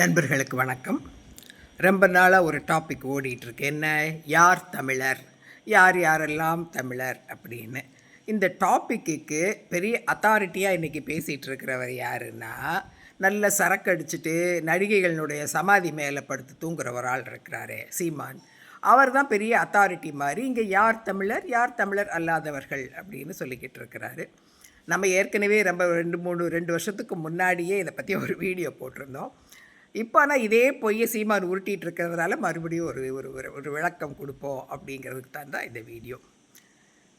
நண்பர்களுக்கு வணக்கம். ரொம்ப நாளாக ஒரு டாபிக் ஓடிட்டுருக்கு. என்ன? யார் தமிழர்? யார் யாரெல்லாம் தமிழர் அப்படின்னு. இந்த டாப்பிக்கு பெரிய அத்தாரிட்டியாக இன்றைக்கி பேசிகிட்டு இருக்கிறவர் யாருன்னா நல்ல சரக்கு அடிச்சுட்டு நடிகைகளினுடைய சமாதி மேலே படுத்து தூங்குற ஒரு ஆள் இருக்கிறாரே சீமான். அவர் தான் பெரிய அத்தாரிட்டி மாதிரி இங்கே யார் தமிழர் யார் தமிழர் அல்லாதவர்கள் அப்படின்னு சொல்லிக்கிட்டு இருக்கிறாரு நம்ம ஏற்கனவே ரொம்ப ரெண்டு மூணு ரெண்டு வருஷத்துக்கு முன்னாடியே இதை பற்றி ஒரு வீடியோ போட்டிருந்தோம். இப்போ ஆனால் இதே பொய்யை சீமான் உருட்டிகிட்டு இருக்கிறதுனால மறுபடியும் ஒரு ஒரு ஒரு ஒரு விளக்கம் கொடுப்போம் அப்படிங்கிறதுக்கு தான் தான் இந்த வீடியோ.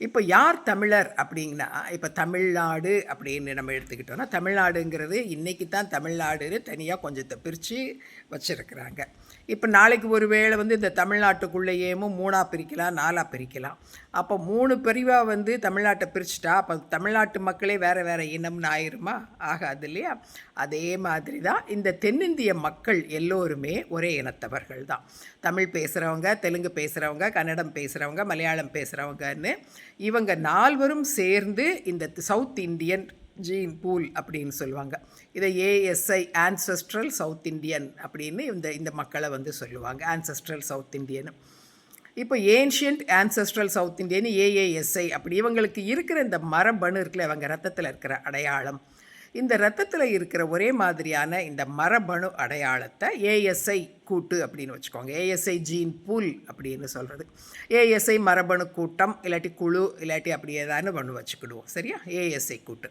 இப்போ யார் தமிழர் அப்படிங்கன்னா இப்போ தமிழ்நாடு அப்படின்னு நம்ம எடுத்துக்கிட்டோம்னா தமிழ்நாடுங்கிறது இன்றைக்கி தான் தமிழ்நாடுன்னு தனியாக கொஞ்சத்தை பிரித்து வச்சுருக்குறாங்க. இப்போ நாளைக்கு ஒரு வேளை வந்து இந்த தமிழ்நாட்டுக்குள்ளேயேமும் மூணாக பிரிக்கலாம் நாலாக பிரிக்கலாம். அப்போ மூணு பிரிவாக வந்து தமிழ்நாட்டை பிரிச்சுட்டா அப்போ தமிழ்நாட்டு மக்களே வேறு வேறு இனம்னு ஆயிருமா? ஆகாது இல்லையா? அதே மாதிரி தான் இந்த தென்னிந்திய மக்கள் எல்லோருமே ஒரே இனத்தவர்கள் தான். தமிழ் பேசுகிறவங்க தெலுங்கு பேசுகிறவங்க கன்னடம் பேசுகிறவங்க மலையாளம் பேசுகிறவங்கன்னு இவங்க நால்வரும் சேர்ந்து இந்த சவுத் இந்தியன் ஜீன் பூல் அப்படின்னு சொல்லுவாங்க. இதை ஏஎஸ்ஐ ஆன்செஸ்ட்ரல் சவுத் இந்தியன் அப்படின்னு இந்த இந்த மக்களை வந்து சொல்லுவாங்க. ஆன்செஸ்ட்ரல் சவுத் இந்தியன் இப்போ ancient ancestral south Indian AASI அப்படி இவங்களுக்கு இருக்கிற இந்த மரபணு இருக்குல்ல இவங்க ரத்தத்தில் இருக்கிற அடையாளம். இந்த ரத்தத்தில் இருக்கிற ஒரே மாதிரியான இந்த மரபணு அடையாளத்தை ஏஎஸ்ஐ கூட்டு அப்படின்னு வச்சுக்கோங்க. ஏஎஸ்ஐ ஜீன் பூல் அப்படின்னு சொல்கிறது ஏஎஸ்ஐ மரபணு கூட்டம் இல்லாட்டி குழு இல்லாட்டி அப்படி ஏதானு ஒன்று வச்சுக்கிடுவோம். சரியா? ஏஎஸ்ஐ கூட்டு.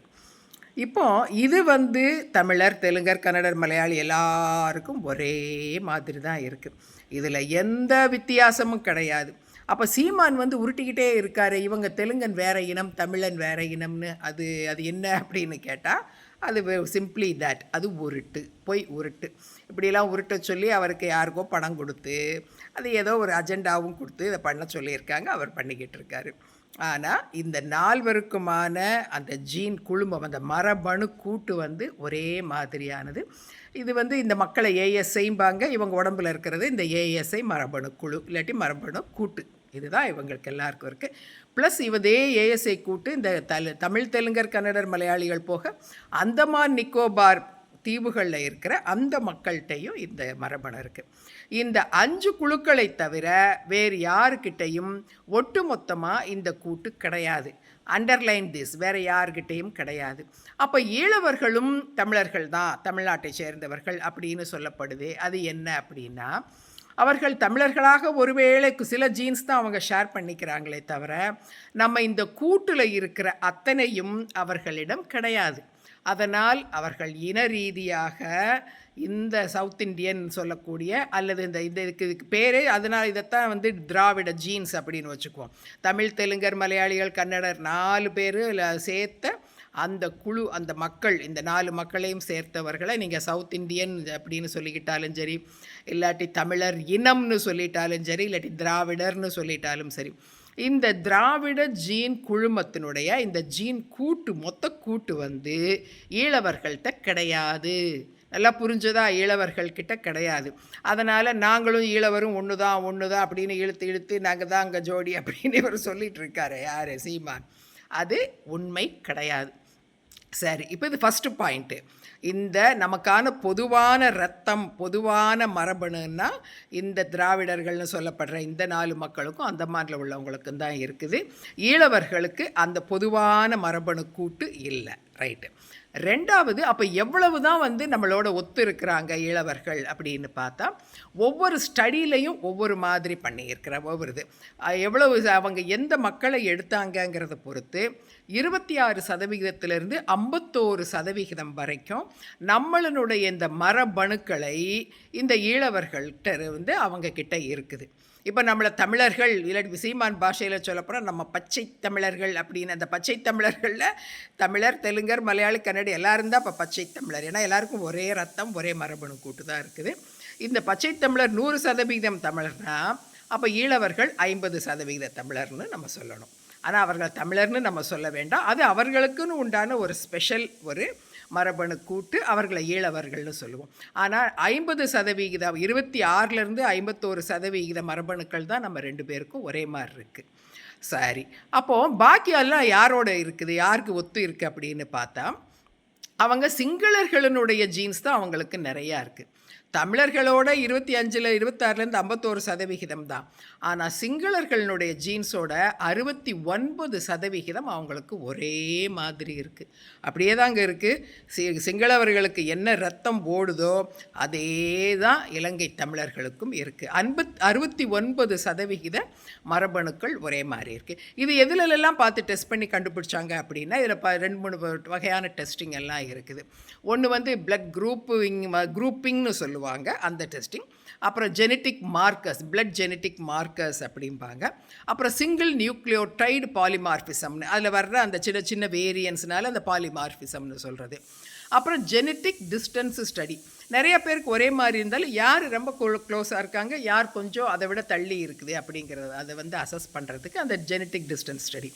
இப்போ இது வந்து தமிழர் தெலுங்கர் கன்னடர் மலையாளி எல்லாருக்கும் ஒரே மாதிரி தான் இருக்குது இதில் எந்த வித்தியாசமும் கிடையாது. அப்போ சீமான் வந்து உருட்டிக்கிட்டே இருக்காரு. இவங்க தெலுங்கன் வேற இனம் தமிழன் வேற இனம்னு. அது அது என்ன அப்படின்னு கேட்டால் அது சிம்பிளி தட் அது உருட்டு. பொய் உருட்டு. இப்படிலாம் உருட்ட சொல்லி அவருக்கு யாருக்கோ பணம் கொடுத்து அது ஏதோ ஒரு அஜெண்டாவும் கொடுத்து இதை பண்ண சொல்லியிருக்காங்க. அவர் பண்ணிக்கிட்டு இருக்காரு. ஆனால் இந்த நால்வருக்குமான அந்த ஜீன் குழுமம் அந்த மரபணு கூட்டு வந்து ஒரே மாதிரியானது. இது வந்து இந்த மக்களை ஏஎஸ்ஐம்பாங்க. இவங்க உடம்புல இருக்கிறது இந்த ஏஎஸ்ஐ மரபணு குழு இல்லாட்டி மரபணு கூட்டு. இதுதான் இவங்களுக்கு எல்லாருக்கும் இருக்குது ப்ளஸ் இவதே ஏஎஸ்ஐ கூட்டு இந்த தல தமிழ் தெலுங்கர் கன்னடர் மலையாளிகள் போக அந்தமான் நிக்கோபார் தீவுகளில் இருக்கிற அந்த மக்கள்கிட்டையும் இந்த மரபணம் இருக்குது இந்த அஞ்சு குழுக்களை தவிர வேறு யாருக்கிட்டையும் ஒட்டு மொத்தமாக இந்த கூட்டு கிடையாது. அண்டர்லைன் திஸ் வேறு யார்கிட்டையும் கிடையாது. அப்போ ஈழவர்களும் தமிழர்கள் தான் தமிழ்நாட்டை சேர்ந்தவர்கள் அப்படின்னு சொல்லப்படுது அது என்ன அப்படின்னா அவர்கள் தமிழர்களாக ஒருவேளை சில ஜீன்ஸ் தான் அவங்க ஷேர் பண்ணிக்கிறாங்களே தவிர நம்ம இந்த கூட்டில் இருக்கிற அத்தனையும் அவர்களிடம் கிடையாது. அதனால் அவர்கள் இன ரீதியாக இந்த சவுத் இண்டியன் சொல்லக்கூடிய அல்லது இந்த இந்த இதுக்கு இதுக்கு பேரே அதனால் இதைத்தான் வந்து திராவிட ஜீன்ஸ் அப்படின்னு வச்சுக்குவோம். தமிழ் தெலுங்கர் மலையாளிகள் கன்னடர் நாலு பேர் சேர்த்த அந்த குழு அந்த மக்கள் இந்த நாலு மக்களையும் சேர்த்தவர்களை நீங்கள் சவுத் இந்தியன் அப்படின்னு சொல்லிக்கிட்டாலும் சரி இல்லாட்டி தமிழர் இனம்னு சொல்லிட்டாலும் சரி இல்லாட்டி திராவிடர்னு சொல்லிட்டாலும் சரி இந்த திராவிட ஜீன் குழுமத்தினுடைய இந்த ஜீன் கூட்டு மொத்த கூட்டு வந்து ஈழவர்கள்ட்ட கிடையாது. நல்லா புரிஞ்சதா? ஈழவர்கள்கிட்ட கிடையாது. அதனால் நாங்களும் ஈழவரும் ஒன்று தான் ஒன்று தான் அப்படின்னு இழுத்து இழுத்து நாங்கள் தான் அங்கே ஜோடி அப்படின்னு இவர் சொல்லிகிட்டு இருக்காரு. யார்? சீமான். அது உண்மை கிடையாது. சரி இப்போ இது ஃபஸ்ட்டு பாயிண்ட்டு இந்த நமக்கான பொதுவான ரத்தம் பொதுவான மரபணுன்னா இந்த திராவிடர்கள்னு சொல்லப்படுற இந்த நாலு மக்களுக்கும் அந்த மாதிரில உள்ளவங்களுக்கும் தான் இருக்குது. ஈழவர்களுக்கு அந்த பொதுவான மரபணு கூட்டு இல்லை. ரைட்டு ரெண்டாவது அப்போ எவ்வளவு தான் வந்து நம்மளோட ஒத்து இருக்கிறாங்க இளவர்கள் அப்படின்னு பார்த்தா ஒவ்வொரு ஸ்டடியிலையும் ஒவ்வொரு மாதிரி பண்ணியிருக்கிற ஒவ்வொரு இது. எவ்வளவு அவங்க எந்த மக்களை எடுத்தாங்கங்கிறத பொறுத்து இருபத்தி ஆறு சதவிகிதத்திலிருந்து ஐம்பத்தோரு சதவிகிதம் வரைக்கும் நம்மளனுடைய இந்த மரபணுக்களை இந்த ஈழவர்கள்ட்ட வந்து அவங்க கிட்ட இருக்குது. இப்போ நம்மளை தமிழர்கள் இல்லாட்டி சீமான் பாஷையில் சொல்லப்போனால் நம்ம பச்சை தமிழர்கள் அப்படின்னு அந்த பச்சை தமிழர்களில் தமிழர் தெலுங்கர் மலையாளி கன்னடி எல்லாரும் தான் இப்போ பச்சை தமிழர். ஏன்னா எல்லாருக்கும் ஒரே ரத்தம் ஒரே மரபணு கூட்டு தான் இருக்குது. இந்த பச்சை தமிழர் நூறு சதவிகிதம் தமிழர்னா அப்போ ஈழவர்கள் ஐம்பது சதவிகித தமிழர்னு நம்ம சொல்லணும். ஆனால் அவர்கள் தமிழர்னு நம்ம சொல்ல வேண்டாம். அது அவர்களுக்குன்னு உண்டான ஒரு ஸ்பெஷல் ஒரு மரபணு கூட்டு அவர்களை ஈழவர்கள்னு சொல்லுவோம். ஆனால் ஐம்பது சதவிகிதம் இருபத்தி ஆறுலேருந்து ஐம்பத்தோரு சதவிகித மரபணுக்கள் தான் நம்ம ரெண்டு பேருக்கும் ஒரே மாதிரி இருக்குது சரி. அப்போது பாக்கியெல்லாம் யாரோட இருக்குது? யாருக்கு ஒத்து இருக்குது அப்படின்னு பார்த்தா அவங்க சிங்களர்களினுடைய ஜீன்ஸ் தான் அவங்களுக்கு நிறையா இருக்குது தமிழர்களோட இருபத்தி அஞ்சில் இருபத்தாறுலேருந்து ஐம்பத்தோரு சதவிகிதம் தான். ஆனால் சிங்களர்களுடைய ஜீன்ஸோட அறுபத்தி ஒன்பது சதவிகிதம் அவங்களுக்கு ஒரே மாதிரி இருக்குது அப்படியே தாங்க இருக்குது சி சிங்களவர்களுக்கு என்ன ரத்தம் ஓடுதோ அதே தான் இலங்கை தமிழர்களுக்கும் இருக்குது அன்பத் அறுபத்தி ஒன்பது சதவிகித மரபணுக்கள் ஒரே மாதிரி இருக்குது இது எதுலெல்லாம் பார்த்து டெஸ்ட் பண்ணி கண்டுபிடிச்சாங்க அப்படின்னா இதில் ப ரெண்டு மூணு வகையான டெஸ்டிங் எல்லாம் இருக்குது. ஒன்று வந்து பிளட் குரூப்பிங் குரூப்பிங்னு சொல்லுவாங்க அந்த டெஸ்டிங் அப்புறம் genetic markers blood genetic markers அப்படிம்பாங்க. அப்புறம் சிங்கிள் நியூக்ளியோடைடு பாலிமார்பிசம்னு அதில் வர்ற அந்த சின்ன சின்ன வேரியன்ஸ்னால அந்த பாலிமார்பிசம்னு சொல்கிறது அப்புறம் ஜெனட்டிக் டிஸ்டன்ஸ் ஸ்டடி நிறைய பேருக்கு ஒரே மாதிரி இருந்தாலும் யார் ரொம்ப க்ளோஸாக இருக்காங்க யார் கொஞ்சம் அதை விட தள்ளி இருக்குது அப்படிங்கிறத அதை வந்து அசஸ் பண்ணுறதுக்கு அந்த ஜெனட்டிக் டிஸ்டன்ஸ் ஸ்டடி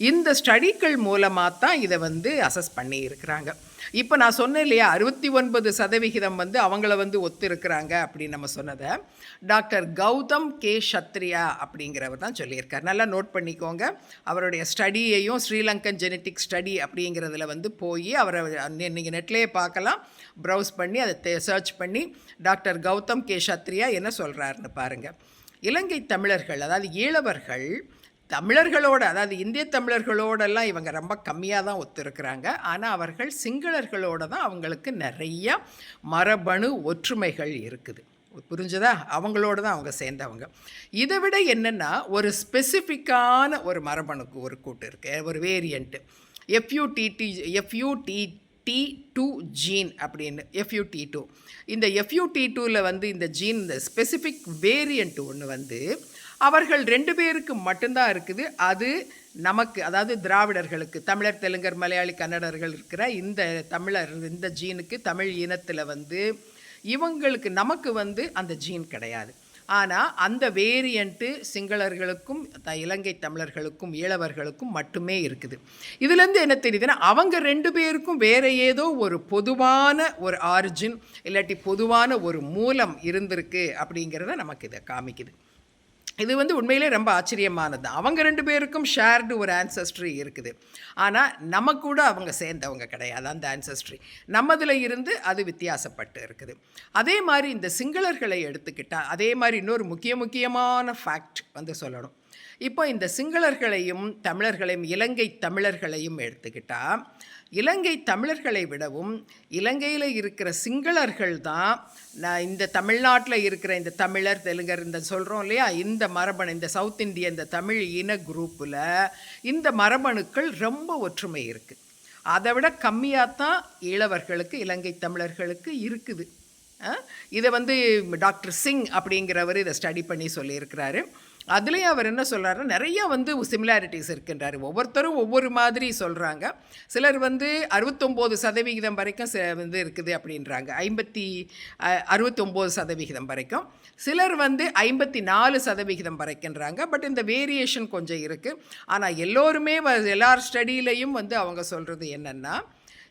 இந்த ஸ்டடிக்கள் மூலமாக தான் இதை வந்து அசஸ் பண்ணி இருக்கிறாங்க இப்போ நான் சொன்னேன் இல்லையா அறுபத்தி ஒன்பது சதவிகிதம் வந்து அவங்கள வந்து ஒத்து இருக்கிறாங்க அப்படின்னு நம்ம சொன்னதை. Doctor Gautham K. சத்ரியா அப்படிங்கிறவர் தான் சொல்லியிருக்கார். நல்லா நோட் பண்ணிக்கோங்க. அவருடைய ஸ்டடியையும் ஸ்ரீலங்கன் ஜெனட்டிக் ஸ்டடி அப்படிங்கிறதுல வந்து போய் அவரை நீங்கள் நெட்லேயே பார்க்கலாம். ப்ரௌஸ் பண்ணி அதை சர்ச் பண்ணி டாக்டர் கௌதம் கே. சத்ரியா என்ன சொல்கிறாருன்னு பாருங்கள் இலங்கை தமிழர்கள் அதாவது ஈழவர்கள் தமிழர்களோட அதாவது இந்திய தமிழர்களோடெல்லாம் இவங்க ரொம்ப கம்மியாக தான் ஒத்துருக்குறாங்க. ஆனால் அவர்கள் சிங்களர்களோட தான் அவங்களுக்கு நிறைய மரபணு ஒற்றுமைகள் இருக்குது. புரிஞ்சுதா? அவங்களோட தான் அவங்க சேர்ந்தவங்க. இதை விட என்னென்னா ஒரு ஸ்பெசிஃபிக்கான ஒரு மரபணுக்கு ஒரு கூட்டு இருக்குது ஒரு variant FUTT FUT T two gene அப்படின்னு எஃப்யூடி டூ இந்த எஃப்யூடி டூவில் வந்து இந்த ஜீன் இந்த ஸ்பெசிஃபிக் வேரியண்ட் ஒன்று வந்து அவர்கள் ரெண்டு பேருக்கு மட்டும்தான் இருக்குது. அது நமக்கு அதாவது திராவிடர்களுக்கு தமிழர் தெலுங்கர் மலையாளி கன்னடர்கள் இருக்கிற இந்த தமிழர் இந்த ஜீனுக்கு தமிழ் இனத்தில் வந்து இவங்களுக்கு நமக்கு வந்து அந்த ஜீன் கிடையாது. ஆனால் அந்த வேரியண்ட்டு சிங்களர்களுக்கும் த இலங்கை தமிழர்களுக்கும் ஈழவர்களுக்கும் மட்டுமே இருக்குது. இதுலேருந்து என்ன தெரியுதுன்னா அவங்க ரெண்டு பேருக்கும் வேறு ஏதோ ஒரு பொதுவான ஒரு ஆரிஜின் இல்லாட்டி பொதுவான ஒரு மூலம் இருந்திருக்கு அப்படிங்கிறத நமக்கு இதை காமிக்குது. இது வந்து உண்மையிலே ரொம்ப ஆச்சரியமானது. அவங்க ரெண்டு பேருக்கும் ஷேர்டு ஒரு ஆன்சஸ்ட்ரி இருக்குது. ஆனால் நம்ம கூட அவங்க சேர்ந்தவங்க கிடையாது அந்த ஆன்சஸ்ட்ரி நம்மதில் இருந்து அது வித்தியாசப்பட்டு இருக்குது. அதே மாதிரி இந்த சிங்களர்களை எடுத்துக்கிட்டால் அதே மாதிரி இன்னொரு முக்கிய முக்கியமான ஃபேக்ட் வந்து சொல்லணும். இப்போ இந்த சிங்களர்களையும் தமிழர்களையும் இலங்கை தமிழர்களையும் எடுத்துக்கிட்டால் இலங்கை தமிழர்களை விடவும் இலங்கையில் இருக்கிற சிங்களர்கள் தான் நான் இந்த தமிழ்நாட்டில் இருக்கிற இந்த தமிழர் தெலுங்கர் இந்த சொல்கிறோம் இல்லையா? இந்த மரபணு இந்த சவுத் இந்திய இந்த தமிழ் இன குரூப்பில் இந்த மரபணுக்கள் ரொம்ப ஒற்றுமை இருக்குது அதை விட கம்மியாக தான் ஈழவர்களுக்கு இலங்கை தமிழர்களுக்கு இருக்குது. இதை வந்து டாக்டர் சிங் அப்படிங்கிறவர் இதை ஸ்டடி பண்ணி சொல்லியிருக்கிறாரு. அதுலேயும் அவர் என்ன சொல்கிறாருன்னா நிறையா வந்து சிமிலாரிட்டிஸ் இருக்கின்றார். ஒவ்வொருத்தரும் ஒவ்வொரு மாதிரி சொல்கிறாங்க சிலர் வந்து அறுபத்தொம்போது சதவிகிதம் வரைக்கும் வந்து இருக்குது அப்படின்றாங்க. ஐம்பத்தி அறுபத்தொம்போது சதவிகிதம் வரைக்கும். சிலர் வந்து ஐம்பத்தி நாலு சதவிகிதம் வரைக்கின்றாங்க. பட் இந்த வேரியேஷன் கொஞ்சம் இருக்குது ஆனால் எல்லோருமே எல்லார் ஸ்டடியிலையும் வந்து அவங்க சொல்கிறது என்னென்னா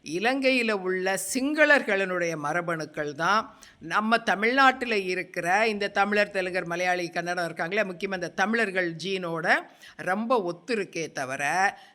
இலங்கையில் உள்ள சிங்களர்களினுடைய மரபணுக்கள் தான் நம்ம தமிழ்நாட்டில் இருக்கிற இந்த தமிழர் தெலுங்கர் மலையாளி கன்னடம் இருக்காங்களே முக்கியமாக இந்த தமிழர்கள் ஜீனோட ரொம்ப ஒத்துருக்கே தவிர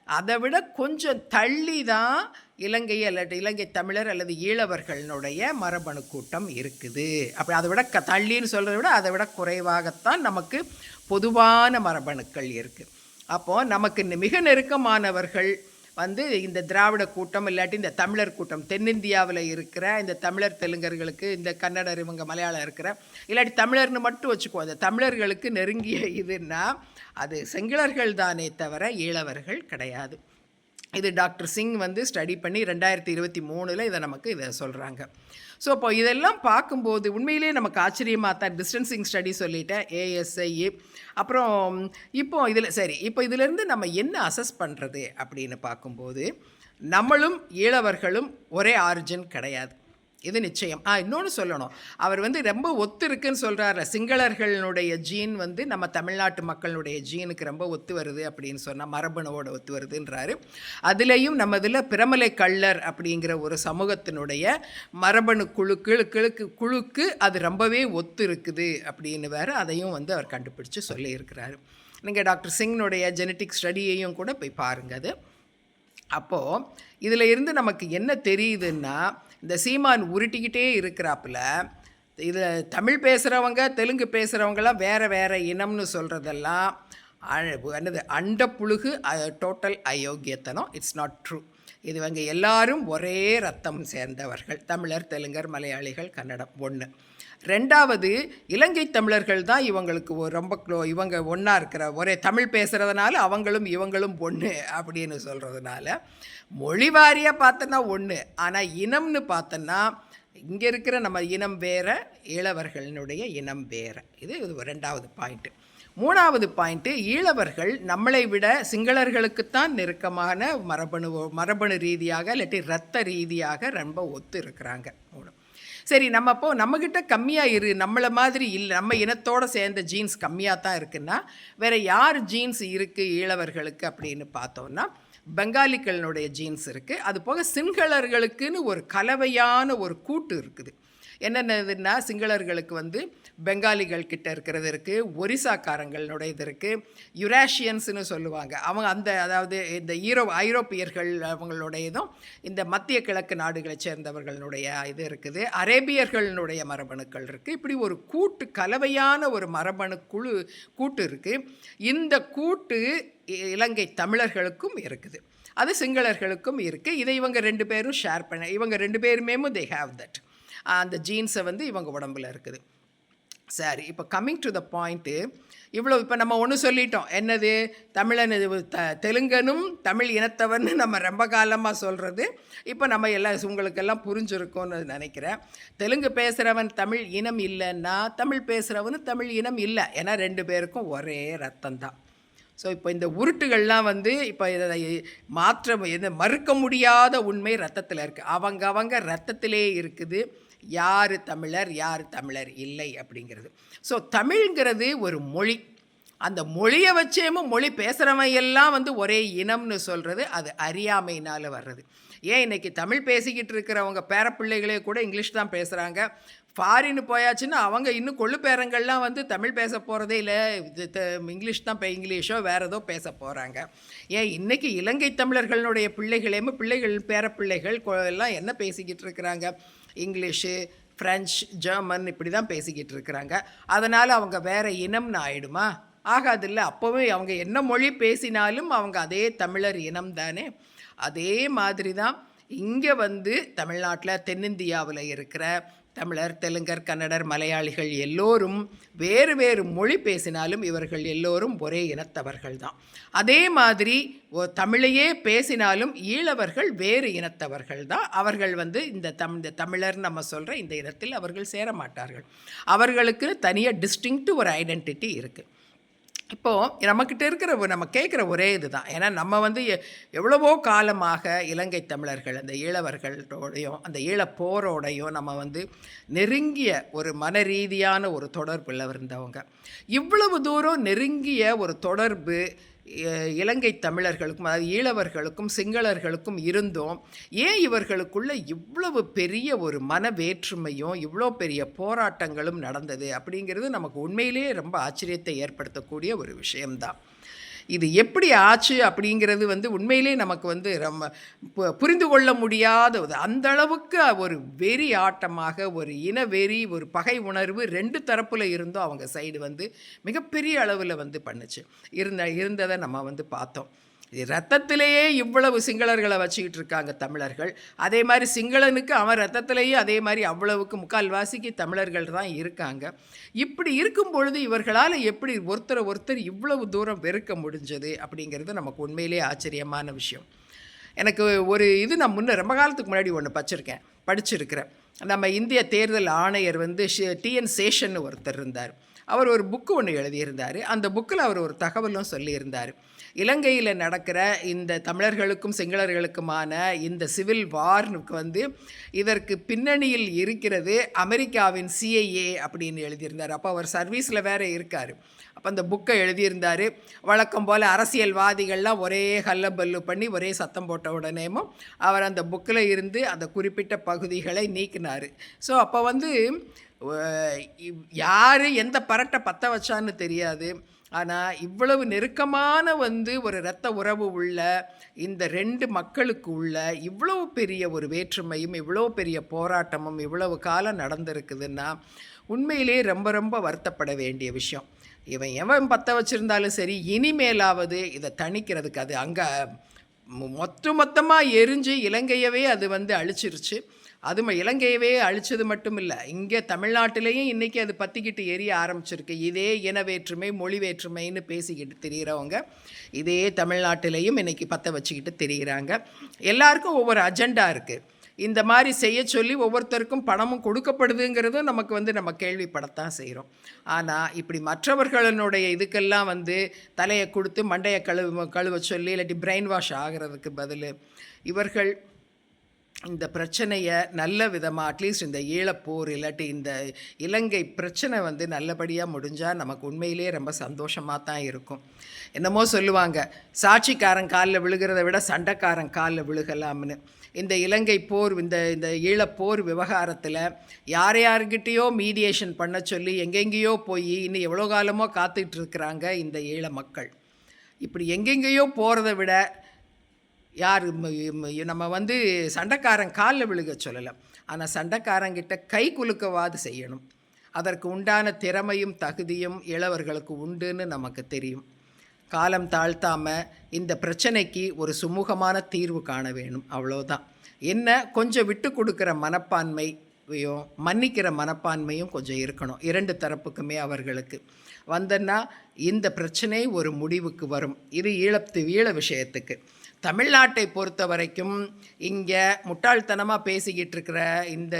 அதை விட கொஞ்சம் தள்ளி தான் இலங்கை அல்லது இலங்கை தமிழர் அல்லது ஈழவர்களினுடைய மரபணு கூட்டம் இருக்குது. அப்படி அதை விட க தள்ளின்னு சொல்கிறத விட அதை விட குறைவாகத்தான் நமக்கு பொதுவான மரபணுக்கள் இருக்குது அப்போது நமக்கு மிக நெருக்கமானவர்கள் வந்து இந்த திராவிட கூட்டம் இல்லாட்டி இந்த தமிழர் கூட்டம் தென்னிந்தியாவில் இருக்கிற இந்த தமிழர் தெலுங்கர்களுக்கு இந்த கன்னடர் இவங்க மலையாளம் இருக்கிற இல்லாட்டி தமிழர்னு மட்டும் வச்சுக்குவோம் அந்த தமிழர்களுக்கு நெருங்கிய இதுன்னா அது செங்கிலர்கள் தானே தவிர ஈழவர்கள் கிடையாது. இது டாக்டர் சிங் வந்து ஸ்டடி பண்ணி ரெண்டாயிரத்தி இருபத்தி மூணில் இதை நமக்கு இதை சொல்கிறாங்க ஸோ இப்போ இதெல்லாம் பார்க்கும்போது உண்மையிலே நமக்கு ஆச்சரியமாக தான் டிஸ்டன்சிங் ஸ்டடி சொல்லிட்டேன் ஏஎஸ்ஐ அப்புறம் இப்போ இதில் சரி இப்போ இதிலேருந்து நம்ம என்ன அசஸ் பண்ணுறது அப்படின்னு பார்க்கும்போது நம்மளும் ஈழவர்களும் ஒரே ஆரிஜின் கிடையாது. இது நிச்சயம். ஆ இன்னொன்று சொல்லணும். அவர் வந்து ரொம்ப ஒத்து இருக்குன்னு சொல்கிறாரு சிங்களர்களுடைய ஜீன் வந்து நம்ம தமிழ்நாட்டு மக்களுடைய ஜீனுக்கு ரொம்ப ஒத்து வருது அப்படின்னு சொன்னால் மரபணுவோட ஒத்து வருதுன்றாரு. அதுலேயும் நம்ம இதில் பிரமலை கள்ளர் அப்படிங்கிற ஒரு சமூகத்தினுடைய மரபணு குழுக்கு கிழக்கு குழுக்கு அது ரொம்பவே ஒத்து இருக்குது அப்படின்னு வேறு அதையும் வந்து அவர் கண்டுபிடிச்சு சொல்லியிருக்கிறாரு. நீங்கள் டாக்டர் சிங்னுடைய ஜெனட்டிக் ஸ்டடியையும் கூட போய் பாருங்கள் அது. அப்போது இதில் இருந்து நமக்கு என்ன தெரியுதுன்னா இந்த சீமான் உருட்டிக்கிட்டே இருக்கிறாப்புல இது தமிழ் பேசுகிறவங்க தெலுங்கு பேசுகிறவங்கலாம் வேறு வேறு இனம்னு சொல்கிறதெல்லாம் என்னது அண்ட புழுகு டோட்டல் அயோக்கியத்தனம். இட்ஸ் நாட் ட்ரூ இது இவங்க எல்லாரும் ஒரே ரத்தம் சேர்ந்தவர்கள். தமிழர் தெலுங்கர் மலையாளிகள் கன்னடம் ஒன்று ரெண்டாவது இலங்கை தமிழர்கள் தான் இவங்களுக்கு ரொம்ப க்ளோ இவங்க ஒன்றா இருக்கிற ஒரே தமிழ் பேசுகிறதுனால அவங்களும் இவங்களும் ஒன்று அப்படின்னு சொல்கிறதுனால மொழி வாரியாக பார்த்தோன்னா ஒன்று ஆனால் இனம்னு பார்த்தோன்னா இங்கே இருக்கிற நம்ம இனம் வேற ஈழவர்களினுடைய இனம் வேற. இது இது ரெண்டாவது பாயிண்ட்டு மூணாவது பாயிண்ட்டு ஈழவர்கள் நம்மளை விட சிங்களர்களுக்குத்தான் நெருக்கமான மரபணு மரபணு ரீதியாக இல்லாட்டி ரத்த ரீதியாக ரொம்ப ஒத்து இருக்கிறாங்க. மூணு. சரி நம்ம அப்போ நம்மக்கிட்ட கம்மியாக இரு நம்மளை மாதிரி இல்லை நம்ம இனத்தோடு சேர்ந்த ஜீன்ஸ் கம்மியாக தான் இருக்குன்னா வேறு யார் ஜீன்ஸ் இருக்குது ஈழவர்களுக்கு அப்படின்னு பார்த்தோன்னா பெங்காலிகளினுடைய ஜீன்ஸ் இருக்குது அது போக சிங்களர்களுக்குன்னு ஒரு கலவையான ஒரு கூட்டு இருக்குது. என்னென்னதுன்னா சிங்களர்களுக்கு வந்து பெங்காலிகள் கிட்ட இருக்கிறது இருக்குது ஒரிசாக்காரங்களுடையது இருக்குது யுராஷியன்ஸ்னு சொல்லுவாங்க. அவங்க அந்த அதாவது இந்த ஈரோ ஐரோப்பியர்கள் அவங்களுடையதும் இந்த மத்திய கிழக்கு நாடுகளை சேர்ந்தவர்களுடைய இது இருக்குது. அரேபியர்களுடைய மரபணுக்கள் இருக்குது இப்படி ஒரு கூட்டு கலவையான ஒரு மரபணு குழு கூட்டு இருக்குது இந்த கூட்டு இலங்கை தமிழர்களுக்கும் இருக்குது. அது சிங்களர்களுக்கும் இருக்குது இதை இவங்க ரெண்டு பேரும் ஷேர் பண்ண இவங்க ரெண்டு பேருமே தே ஹாவ் தட் அந்த ஜீன்ஸை வந்து இவங்க உடம்புல இருக்குது. சரி இப்போ கம்மிங் டு த பாயிண்ட்டு இவ்வளோ இப்போ நம்ம ஒன்று சொல்லிட்டோம். என்னது? தமிழன் இது த தெலுங்கனும் தமிழ் இனத்தவன் நம்ம ரொம்ப காலமாக சொல்கிறது இப்போ நம்ம எல்லாம் உங்களுக்கெல்லாம் புரிஞ்சுருக்கோன்னு நினைக்கிறேன். தெலுங்கு பேசுகிறவன் தமிழ் இனம் இல்லைன்னா தமிழ் பேசுகிறவனு தமிழ் இனம் இல்லை. ஏன்னா ரெண்டு பேருக்கும் ஒரே ரத்தம் தான் ஸோ இப்போ இந்த உருட்டுகள்லாம் வந்து இப்போ இதை மாற்ற எது மறுக்க முடியாத உண்மை ரத்தத்தில் இருக்குது அவங்க அவங்க ரத்தத்திலே இருக்குது. யார் தமிழர் யார் தமிழர் இல்லை அப்படிங்கிறது. ஸோ தமிழ்ங்கிறது ஒரு மொழி. அந்த மொழியை வச்சேமும் மொழி பேசுகிறவன் எல்லாம் வந்து ஒரே இனம்னு சொல்கிறது அது அறியாமையினால் வர்றது. ஏன் இன்றைக்கி தமிழ் பேசிக்கிட்டு இருக்கிறவங்க பேரப்பிள்ளைகளே கூட இங்கிலீஷ் தான் பேசுகிறாங்க ஃபாரின்னு போயாச்சுன்னா அவங்க இன்னும் கொள்ளு பேரங்கள்லாம் வந்து தமிழ் பேச போகிறதே இல்லை. இது இங்கிலீஷ் தான் இப்போ இங்கிலீஷோ வேறு ஏதோ பேச போகிறாங்க ஏன் இன்றைக்கி இலங்கை தமிழர்களுடைய பிள்ளைகளேமோ பிள்ளைகள் பேரப்பிள்ளைகள் எல்லாம் என்ன பேசிக்கிட்டு இருக்கிறாங்க? இங்கிலீஷு ஃப்ரெஞ்ச் ஜெர்மன் இப்படி தான் பேசிக்கிட்டு இருக்கிறாங்க. அதனால் அவங்க வேறு இனம்னு ஆயிடுமா? ஆகாதில்ல அப்போவே அவங்க என்ன மொழி பேசினாலும் அவங்க அதே தமிழர் இனம் தானே அதே மாதிரி தான் இங்கே வந்து தமிழ்நாட்டில் தென்னிந்தியாவில் இருக்கிற தமிழர் தெலுங்கர் கன்னடர் மலையாளிகள் எல்லோரும் வேறு வேறு மொழி பேசினாலும் இவர்கள் எல்லோரும் ஒரே இனத்தவர்கள் தான் அதே மாதிரி தமிழையே பேசினாலும் ஈழவர்கள் வேறு இனத்தவர்கள் தான் அவர்கள் வந்து இந்த தம் இந்த தமிழர் நம்ம சொல்கிற இந்த இனத்தில் அவர்கள் சேர மாட்டார்கள் அவர்களுக்கு தனியாக டிஸ்டிங்க்ட் ஒரு ஐடென்டிட்டி இருக்குது இப்போது நம்மக்கிட்ட இருக்கிற நம்ம கேட்குற ஒரே இது தான் ஏன்னா நம்ம வந்து எவ்வளவோ காலமாக இலங்கை தமிழர்கள் அந்த ஈழவர்களோடையும் அந்த ஈழப்போரோடையும் நம்ம வந்து நெருங்கிய ஒரு மன ரீதியான ஒரு தொடர்பில் இருந்தவங்க இவ்வளவு தூரம் நெருங்கிய ஒரு தொடர்பு இலங்கை தமிழர்களுக்கும் அதாவது ஈழவர்களுக்கும் சிங்களர்களுக்கும் இருந்தோம். ஏன் இவர்களுக்குள்ள இவ்வளவு பெரிய ஒரு மன வேற்றுமையும் இவ்வளோ பெரிய போராட்டங்களும் நடந்தது அப்படிங்கிறது நமக்கு உண்மையிலேயே ரொம்ப ஆச்சரியத்தை ஏற்படுத்தக்கூடிய ஒரு விஷயம்தான். இது எப்படி ஆச்சு அப்படிங்கிறது வந்து உண்மையிலே நமக்கு வந்து ரொம்ப புரிந்து கொள்ள முடியாத அந்த அளவுக்கு ஒரு வெறி ஆட்டமாக ஒரு இன வெறி ஒரு பகை உணர்வு ரெண்டு தரப்பில் இருந்தும் அவங்க சைடு வந்து மிகப்பெரிய அளவில் வந்து பண்ணுச்சு. இருந்த இருந்ததை நம்ம வந்து பார்த்தோம். ரத்தத்திலேயே இவ்வளவு சிங்களர்களை வச்சுக்கிட்டு இருக்காங்க தமிழர்கள். அதே மாதிரி சிங்களனுக்கு அவன் ரத்தத்திலேயே அதே மாதிரி அவ்வளவுக்கு முக்கால்வாசிக்கு தமிழர்கள் தான் இருக்காங்க. இப்படி இருக்கும் பொழுது இவர்களால் எப்படி ஒருத்தரை ஒருத்தர் இவ்வளவு தூரம் வெறுக்க முடிஞ்சது அப்படிங்கிறது நமக்கு உண்மையிலே ஆச்சரியமான விஷயம். எனக்கு ஒரு இது நான் முன்ன ரொம்ப காலத்துக்கு முன்னாடி ஒன்று படிச்சிருக்கேன் படிச்சிருக்கிறேன். நம்ம இந்திய தேர்தல் ஆணையர் வந்து டிஎன் சேஷன் ஒருத்தர் இருந்தார். அவர் ஒரு புக்கு ஒன்று எழுதியிருந்தார். அந்த புக்கில் அவர் ஒரு தகவலும் சொல்லியிருந்தார். இலங்கையில் நடக்கிற இந்த தமிழர்களுக்கும் சிங்களர்களுக்குமான இந்த சிவில் வார்னுக்கு வந்து இதற்கு பின்னணியில் இருக்கிறது அமெரிக்காவின் சிஐஏ அப்படின்னு எழுதியிருந்தார். அப்போ அவர் சர்வீஸில் வேறு இருக்கார். அப்போ அந்த புக்கை எழுதியிருந்தார். வழக்கம் போல் அரசியல்வாதிகள்லாம் ஒரே ஹல்லபல்லு பண்ணி ஒரே சத்தம் போட்ட உடனேமும் அவர் அந்த புக்கில் இருந்து அந்த குறிப்பிட்ட பகுதிகளை நீக்கினார். ஸோ அப்போ வந்து யார் எந்த பரட்டை பற்ற வச்சான்னு தெரியாது. ஆனால் இவ்வளவு நெருக்கமான வந்து ஒரு இரத்த உறவு உள்ள இந்த ரெண்டு மக்களுக்கு உள்ள இவ்வளவு பெரிய ஒரு வேற்றுமையும் இவ்வளோ பெரிய போராட்டமும் இவ்வளவு காலம் நடந்திருக்குதுன்னா உண்மையிலேயே ரொம்ப ரொம்ப வருத்தப்பட வேண்டிய விஷயம். இவன் எவன் பற்ற வச்சுருந்தாலும் சரி இனிமேலாவது இதை தணிக்கிறதுக்கு அது அங்கே மொத்த மொத்தமாக எரிஞ்சு இலங்கையவே அது வந்து அழிச்சிருச்சு. அது இலங்கையவே அழிச்சது மட்டும் இல்லை இங்கே தமிழ்நாட்டிலையும் இன்றைக்கி அது பற்றிக்கிட்டு எரிய ஆரம்பிச்சிருக்கு. இதே இன வேற்றுமை மொழி வேற்றுமைன்னு பேசிக்கிட்டு தெரிகிறவங்க இதே தமிழ்நாட்டிலையும் இன்னைக்கு பற்ற வச்சுக்கிட்டு தெரிகிறாங்க எல்லாருக்கும் ஒவ்வொரு அஜெண்டா இருக்குது இந்த மாதிரி செய்ய சொல்லி ஒவ்வொருத்தருக்கும் பணமும் கொடுக்கப்படுதுங்கிறதும் நமக்கு வந்து நம்ம கேள்விப்படத்தான் செய்கிறோம் ஆனால் இப்படி மற்றவர்களுடைய இதுக்கெல்லாம் வந்து தலையை கொடுத்து மண்டையை கழுவ கழுவ சொல்லி இல்லாட்டி பிரெயின் வாஷ் ஆகிறதுக்கு பதில் இவர்கள் இந்த பிரச்சனையை நல்ல விதமாக அட்லீஸ்ட் இந்த ஈழப்போர் இல்லாட்டி இந்த இலங்கை பிரச்சனை வந்து நல்லபடியாக முடிஞ்சால் நமக்கு உண்மையிலேயே ரொம்ப சந்தோஷமாக தான் இருக்கும். என்னமோ சொல்லுவாங்க சாட்சிக்காரன் காலில் விழுகிறத விட சண்டைக்காரன் காலில் விழுகலாம்னு. இந்த இலங்கை போர் இந்த இந்த ஈழப்போர் விவகாரத்தில் யார் யார்கிட்டயோ மீடியேஷன் பண்ண சொல்லி எங்கெங்கேயோ போய் இன்னும் எவ்வளோ காலமோ காத்துட்டு இருக்கிறாங்க இந்த ஈழ மக்கள். இப்படி எங்கெங்கேயோ போகிறத விட யார் நம்ம வந்து சண்டைக்காரன் காலில் விழுக சொல்லலை. ஆனால் சண்டைக்காரங்கிட்ட கை குலுக்கவாது செய்யணும். அதற்கு உண்டான திறமையும் தகுதியும் இளவர்களுக்கு உண்டுன்னு நமக்கு தெரியும். காலம் தாழ்த்தாமல் இந்த பிரச்சனைக்கு ஒரு சுமூகமான தீர்வு காண வேணும். அவ்வளோதான் என்ன? கொஞ்சம் விட்டு கொடுக்குற மனப்பான்மையும் மன்னிக்கிற மனப்பான்மையும் கொஞ்சம் இருக்கணும். இரண்டு தரப்புக்குமே அவர்களுக்கு. வந்தன்னா இந்த பிரச்சனை ஒரு முடிவுக்கு வரும். இது ஈழத்து ஈழ விஷயத்துக்கு. தமிழ்நாட்டை பொறுத்த வரைக்கும் இங்கே முட்டாள்தனமாக பேசிக்கிட்டு இருக்கிற இந்த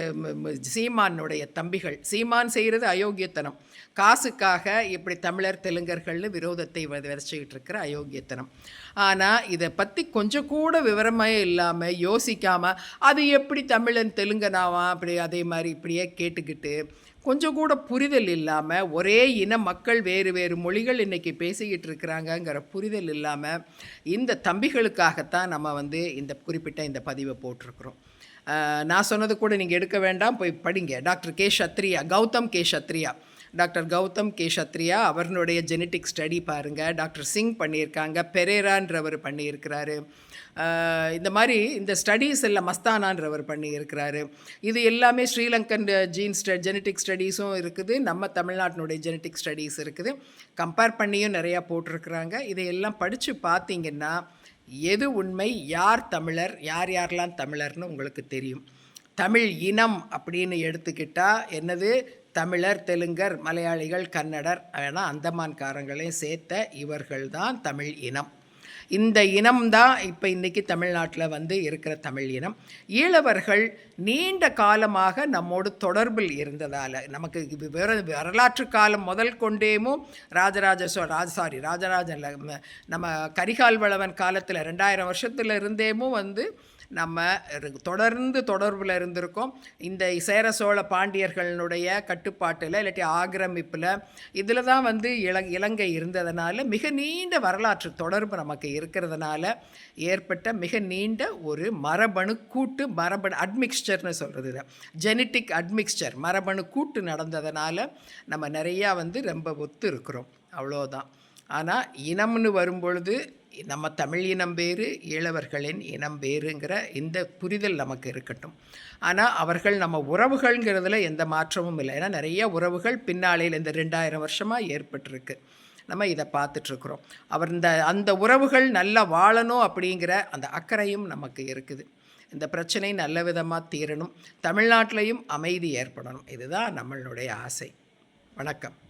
சீமானுடைய தம்பிகள் சீமான் செய்கிறது அயோக்கியத்தனம். காசுக்காக இப்படி தமிழர் தெலுங்கர்கள்னு விரோதத்தை வ- விதைச்சிக்கிட்டு இருக்கிற அயோக்கியத்தனம். ஆனால் இதை பற்றி கொஞ்சம் கூட விவரமே இல்லாமல் யோசிக்காமல் அது எப்படி தமிழன் தெலுங்கனாவான் அப்படி அதே மாதிரி இப்படியே கேட்டுக்கிட்டு கொஞ்சம் கூட புரிதல் இல்லாமல் ஒரே இன மக்கள் வேறு வேறு மொழிகள் இன்றைக்கி பேசிக்கிட்டு இருக்கிறாங்கங்கிற புரிதல் இல்லாமல் இந்த தம்பிகளுக்காகத்தான் நம்ம வந்து இந்த குறிப்பிட்ட இந்த பதிவை போட்டிருக்கிறோம். நான் சொன்னது கூட நீங்கள் எடுக்க வேண்டாம் போய் படிங்க. Doctor K Kshatriya Gautam K Kshatriya. Doctor Gautam K Kshatriya அவர்களுடைய ஜெனட்டிக் ஸ்டடி பாருங்கள் டாக்டர் சிங் பண்ணியிருக்காங்க. பெரேரான்றவர் பண்ணியிருக்கிறாரு. இந்த மாதிரி இந்த ஸ்டடீஸ் எல்லாம் மஸ்தானான்றவர் பண்ணியிருக்கிறாரு. இது எல்லாமே ஸ்ரீலங்கன் ஜீன் ஸ்ட ஜெனட்டிக் ஸ்டடீஸும் இருக்குது. நம்ம தமிழ்நாட்டினுடைய ஜெனட்டிக் ஸ்டடீஸ் இருக்குது. கம்பேர் பண்ணியும் நிறையா போட்டிருக்கிறாங்க. இதையெல்லாம் படித்து பார்த்தீங்கன்னா எது உண்மை யார் தமிழர் யார் யாரெல்லாம் தமிழர்னு உங்களுக்கு தெரியும். தமிழ் இனம் அப்படின்னு எடுத்துக்கிட்டால் என்னது? தமிழர் தெலுங்கர் மலையாளிகள் கன்னடர் ஏன்னா அந்தமான்காரங்களையும் சேர்த்த இவர்கள்தான் தமிழ் இனம். இந்த இனம்தான் இப்போ இன்றைக்கி தமிழ்நாட்டில் வந்து இருக்கிற தமிழ் இனம். ஈழவர்கள் நீண்ட காலமாக நம்மோடு தொடர்பில் இருந்ததால் நமக்கு இது வரலாற்று காலம் முதல் கொண்டேமும் ராஜராஜ சோ ராஜ சாரி ராஜராஜன் நம்ம கரிகால் வளவன் காலத்தில் ரெண்டாயிரம் வருஷத்துல இருந்தேமும் வந்து நம்ம தொடர்ந்து தொடர்பில் இருந்திருக்கோம். இந்த சேர சோழ பாண்டியர்களுடைய கட்டுப்பாட்டில் இல்லாட்டி ஆக்கிரமிப்பில் இதில் தான் வந்து இல இலங்கை இருந்ததுனால மிக நீண்ட வரலாற்று தொடர்பு நமக்கு இருக்கிறதுனால ஏற்பட்ட மிக நீண்ட ஒரு மரபணு கூட்டு மரபணு அட்மிக்ஸ்சர்னு சொல்கிறது இதை. ஜெனட்டிக் அட்மிக்ஸ்சர் மரபணு கூட்டு நடந்ததுனால நம்ம நிறையா வந்து ரொம்ப ஒத்து இருக்கிறோம். அவ்வளோதான். ஆனால் இனம்னு வரும்பொழுது நம்ம தமிழ் இனம் வேறு ஈழவர்களின் இனம் வேறுங்கிற இந்த புரிதல் நமக்கு இருக்கட்டும். ஆனால் அவர்கள் நம்ம உறவுகள்ங்கிறதுல எந்த மாற்றமும் இல்லை. ஏன்னா நிறைய உறவுகள் பின்னாளையில் இந்த ரெண்டாயிரம் வருஷமாக ஏற்பட்டிருக்கு. நம்ம இதை பார்த்துட்ருக்குறோம். அவர் இந்த அந்த உறவுகள் நல்லா வாழணும் அப்படிங்கிற அந்த அக்கறையும் நமக்கு இருக்குது. இந்த பிரச்சனை நல்ல விதமாக தீரணும். தமிழ்நாட்டிலையும் அமைதி ஏற்படணும். இதுதான் நம்மளுடைய ஆசை. வணக்கம்.